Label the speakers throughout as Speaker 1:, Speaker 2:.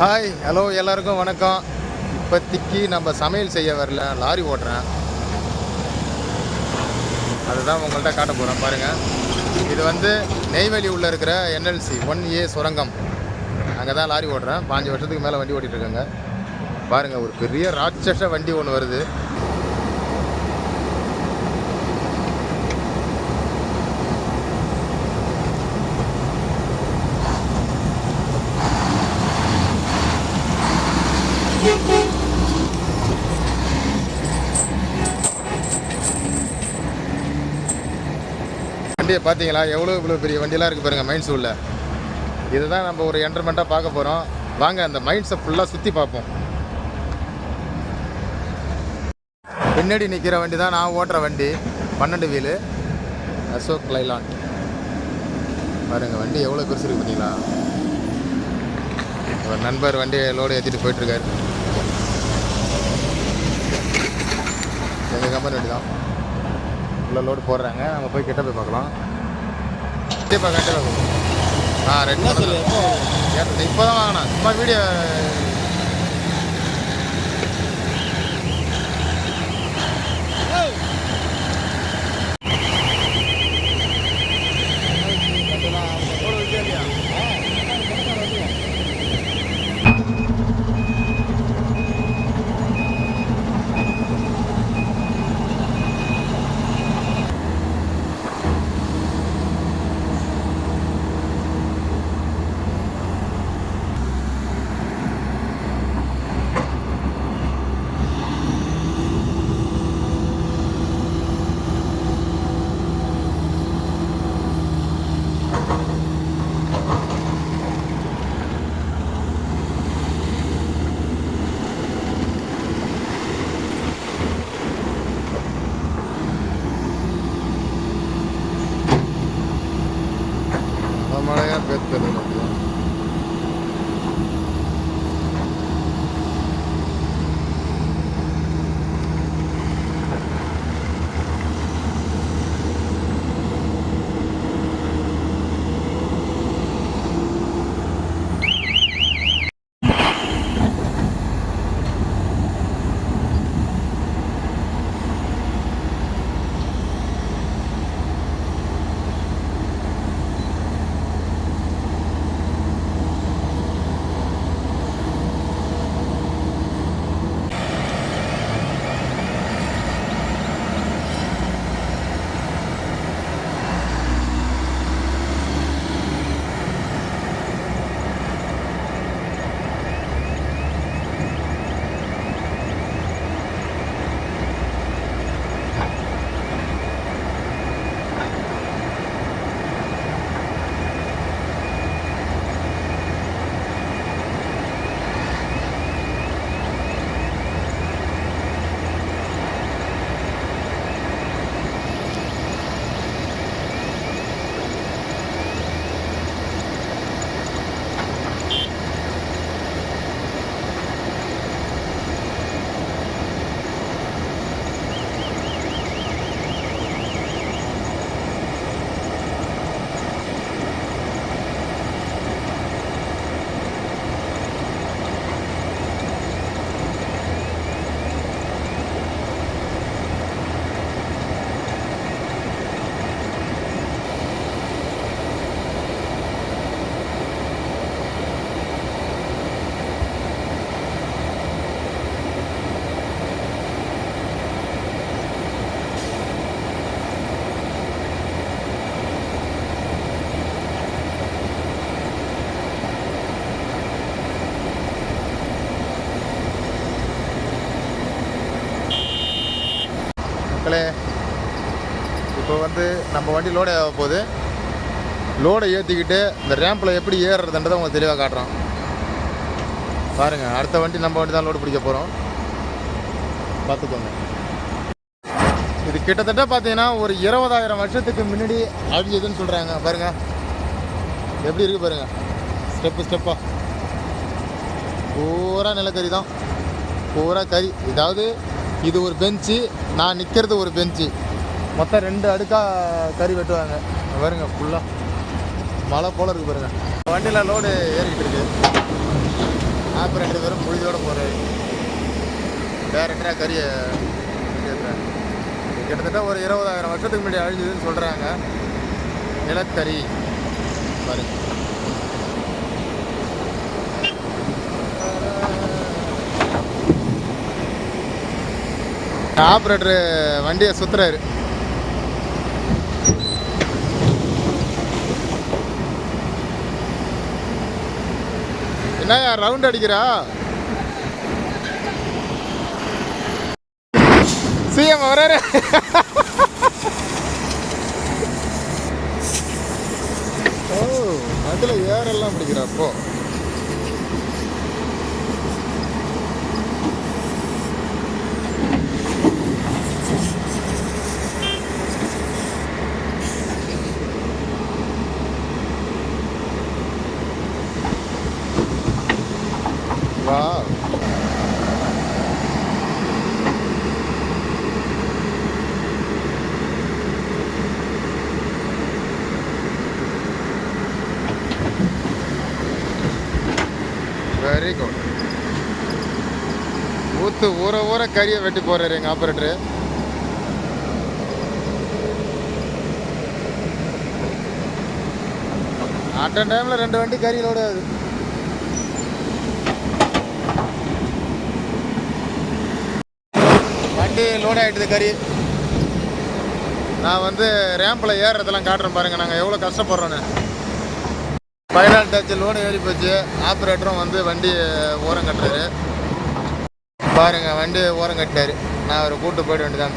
Speaker 1: Hi hello எல்லாருக்கும் வணக்கம். இப்போதைக்கு நம்ம சமையல் செய்ய வரல லாரி ஓட்டுறேன். அதுதான் உங்கள்கிட்ட காட்ட போகிறேன் பாருங்கள் இது வந்து நெய்வேலி உள்ளே இருக்கிற என்எல்சி ஒன் ஏ சுரங்கம். அங்கே தான் லாரி ஓட்டுறேன். பாஞ்சு வருஷத்துக்கு மேலே வண்டி ஓட்டிகிட்ருக்கேங்க பாருங்கள் ஒரு பெரிய ராட்சச வண்டி ஒன்று வருது. வண்டியை பார்த்தீங்களா? எவ்வளோ இவ்வளோ பெரிய வண்டியெலாம் இருக்குது பாருங்கள் மைண்ட்ஸ் உள்ள இதுதான் நம்ம ஒரு என்டர்மெண்ட்டாக பார்க்க போகிறோம் வாங்க அந்த மைண்ட்ஸை ஃபுல்லாக சுற்றி பார்ப்போம். பின்னாடி நிற்கிற வண்டி தான் நான் ஓட்டுற வண்டி. பன்னெண்டு வீலு. அசோக் லைலான். பாருங்கள் வண்டி எவ்வளோ பெருசு இருக்கு பார்த்தீங்களா ஒரு நண்பர் வண்டியை லோடு ஏற்றிட்டு போயிட்டுருக்காரு. எங்கள் கம்பெனி வண்டி தான் உள்ள லோடு போடுறாங்க. நம்ம போய் கிட்ட போய் பார்க்கலாம். கண்டிப்பாக கண்டிப்பாக ஆ ரெண்டு இப்போ தான் வாங்கினேன். சும்மா வீடியோ Aspetta un attimo. நம்ம வண்டி லோடு ஆக போகுது. லோடை ஏற்றிக்கிட்டு இந்த ரேம்பில் எப்படி ஏறுறதுன்றதை உங்களுக்கு தெளிவாக காட்டுறோம். பாருங்கள் அடுத்த வண்டி நம்ம வண்டி தான் லோடு பிடிக்க போகிறோம் பார்த்துக்கோங்க. இது கிட்டத்தட்ட பார்த்தீங்கன்னா ஒரு இருபதாயிரம் வருஷத்துக்கு முன்னாடி அழிஞ்சதுன்னு சொல்கிறாங்க பாருங்கள் எப்படி இருக்குது பாருங்கள் ஸ்டெப்பு ஸ்டெப்பாக பூரா நிலக்கரி தான். பூரா கறி. இதாவது இது ஒரு பெஞ்சு நான் நிற்கிறது ஒரு பெஞ்சு மொத்தம் ரெண்டு அடுக்காக கறி வெட்டுவாங்க. பாருங்க ஃபுல்லாக மழை போல இருக்கு பாருங்க. வண்டியில் லோடு ஏறிக்கிட்டு இருக்கு. ஆப்போ ரெண்டு பேரும் புழுதியோட போகிறாரு டேரக்டராக கறியை கிட்டத்தட்ட ஒரு இருபதாயிரம் வருஷத்துக்கு முன்னாடி அழிஞ்சதுன்னு சொல்கிறாங்க நிலக்கரி. பாருங்க. ஆப்ரேட்டரு வண்டியை சுற்றுறாரு என்னய்யா ரவுண்ட் அடிக்கிறா? சிஎம் வராரு. ஓ அதில் ஏறெல்லாம் பிடிக்கிறா அப்போ ஊற ஊற கறியை வெட்டி போறாரு எங்க ஆப்ரேட்டரு அட் டைம்ல ரெண்டு வண்டி கறி லோடு ஆகுது வண்டி லோட் ஆகிட்டுது கறி. நான் வந்து ரேம்பில் ஏறுறதெல்லாம் காட்டுறேன் பாருங்கள் நாங்கள் எவ்வளோ கஷ்டப்படுறோன்னு ஃபைனல் டச் லோடு ஏறி போச்சு. ஆப்ரேட்டரும் வந்து வண்டி ஓரம் கட்டுறாரு. பாருங்க வண்டி ஓரம் கட்டாரு நான் அவரை கூட்டு போயிட வேண்டியதான்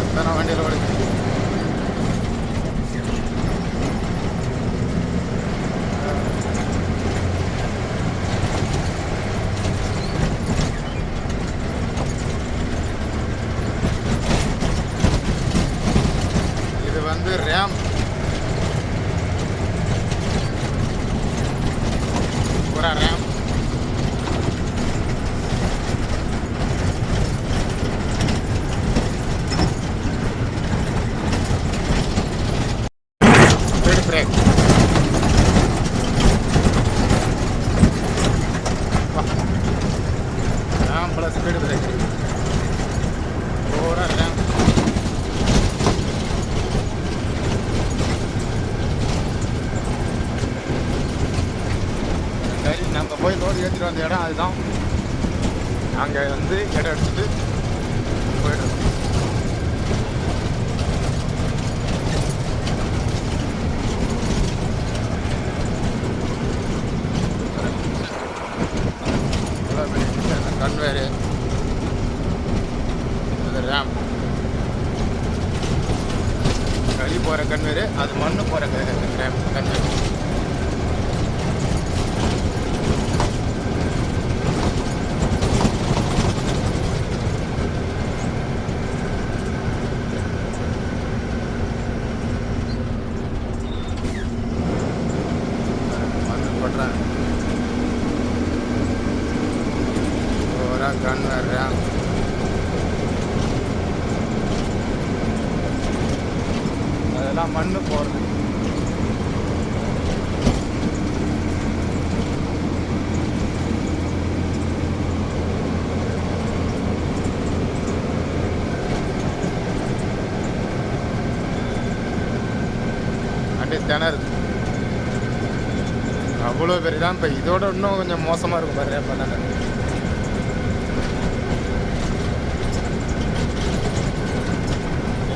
Speaker 1: எத்தனை வண்டியில் லோடு இது வந்து ரேம் பூரா RAM speed break RAM plus speed break சரி நம்ம போய் லோடு ஏற்றிட்டு வந்த இடம் அதுதான். அங்கே வந்து இடம் எடுத்துகிட்டு திணறு அவ்வளோ பெரிய தான் இப்போ இதோட இன்னும் கொஞ்சம் மோசமாக இருக்கும் பாரு பண்ணல.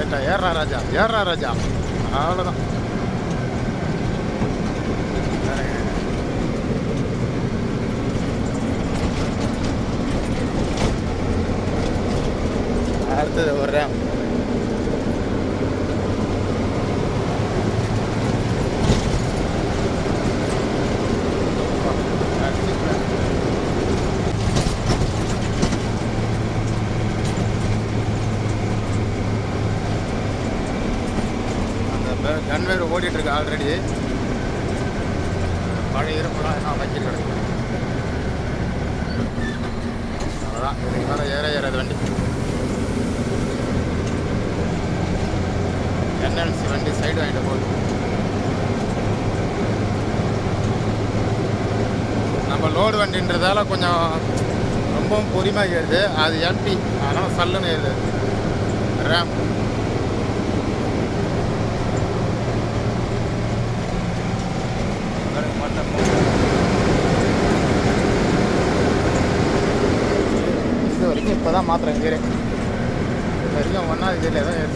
Speaker 1: ஏட்டா ஏறா ராஜா ஏறா ராஜா. அவ்வளோதான் கன்வேர் ஓடிட்டுருக்கு ஆல்ரெடி பழைய இருப்பெல்லாம் எல்லாம் வச்சிட்டு கிடக்கு அவ்வளோதான் மேலே ஏற ஏறாது வண்டி. என்எல்சி வண்டி சைடு வாங்கிட்டு போகுது நம்ம லோடு வண்டின்றதால கொஞ்சம் ரொம்பவும் பொறுமையாக ஏறுது. அது எம்பி அதனால் சல்லுன்னு ஏறுது. ரேம் மாத்திரம் கீரை வரைக்கும் ஒன்றாவது இதில் தான் ஏறு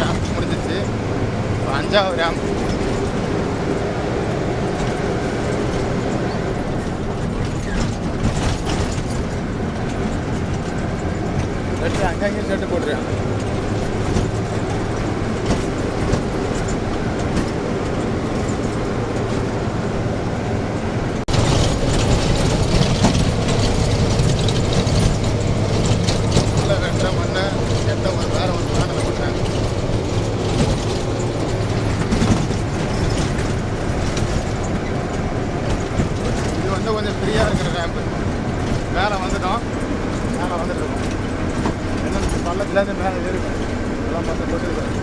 Speaker 1: ரேம் முடிஞ்சிச்சு இப்போ அஞ்சாவது ரேம் அங்கங்கே ஷர்ட்டு போட்டுருக்கேன் உள்ள ரெண்டரை மண்ணு எட்ட ஒரு வேற ஒரு பேனல் போட்டேன் இது வந்து கொஞ்சம் ஃப்ரீயாக இருக்கிற ரேம்பு மேலே வந்துட்டோம் மேலே வந்துட்டு இருக்கோம் என்ன பள்ளத்துலேருந்து மேலே ஏறிடும் எல்லாம் பார்த்து போட்டுருக்கோம்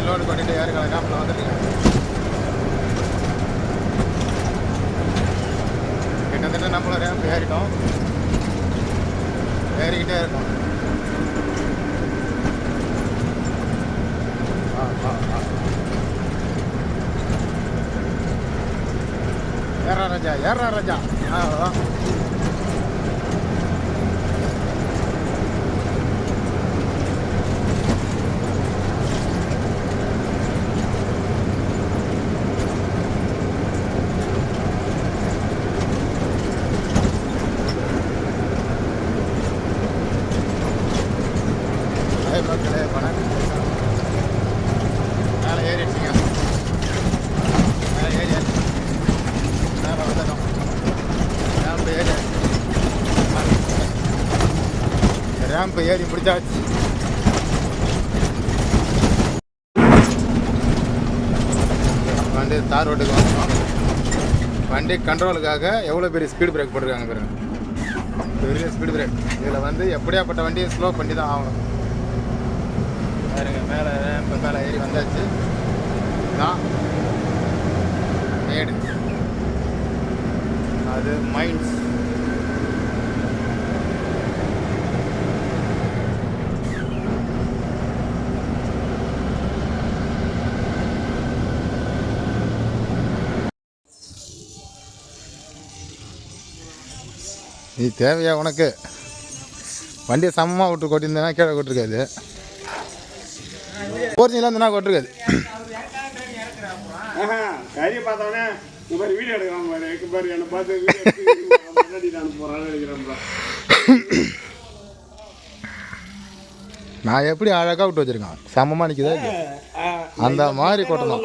Speaker 1: வண்டி லோடு கொட்டிட்டு ஏறி கலக்காமல் வந்துருக்கேன் கிட்டத்தட்ட நம்மளும் ரேம்ப் ஏறிட்டோம். ஏறிக்கிட்டே இருக்கோம். ஆ ஆ ஆ. ஏறா ராஜா ஏறா ராஜா. ஆ வா. ஹாய் மக்களே வணக்கம் மேலே ஏறிடுச்சிங்க மேலே ஏறியாச்சு மேலே வந்துட்டோம் ரேம்ப் ஏறி ரேம்ப் ஏறி பிடிச்சாச்சு. வண்டி தார் ரோட்டுக்கு வந்துடும் வண்டி கண்ட்ரோலுக்காக எவ்வளோ பெரிய ஸ்பீடு பிரேக் போட்டிருக்காங்க பாருங்க. பெரிய ஸ்பீடு பிரேக் இதில் வந்து எப்படியாப்பட்ட வண்டியை ஸ்லோ பண்ணி தான் ஆகணும். பாருங்க மேலே இப்போ மேலே ஏறி வந்தாச்சு. தான் மேடு அது மைண்ட்ஸ் இது தேவையா உனக்கு? வண்டியை சமமாக விட்டு கொட்டியிருந்தேன்னா கீழே கொட்டிருக்காது. ஒரிஜினலாக இருந்தனா கொட்டிருக்காது.
Speaker 2: இந்த மாதிரி வீடியோ பாரு பாரு என்னை பார்த்து நான் போகிறான்னு நினைக்கிறேன்
Speaker 1: நான் எப்படி அழகாக விட்டு வச்சிருக்கேன்? சமமாக நிற்குதா? அந்த மாதிரி கொட்டணும்.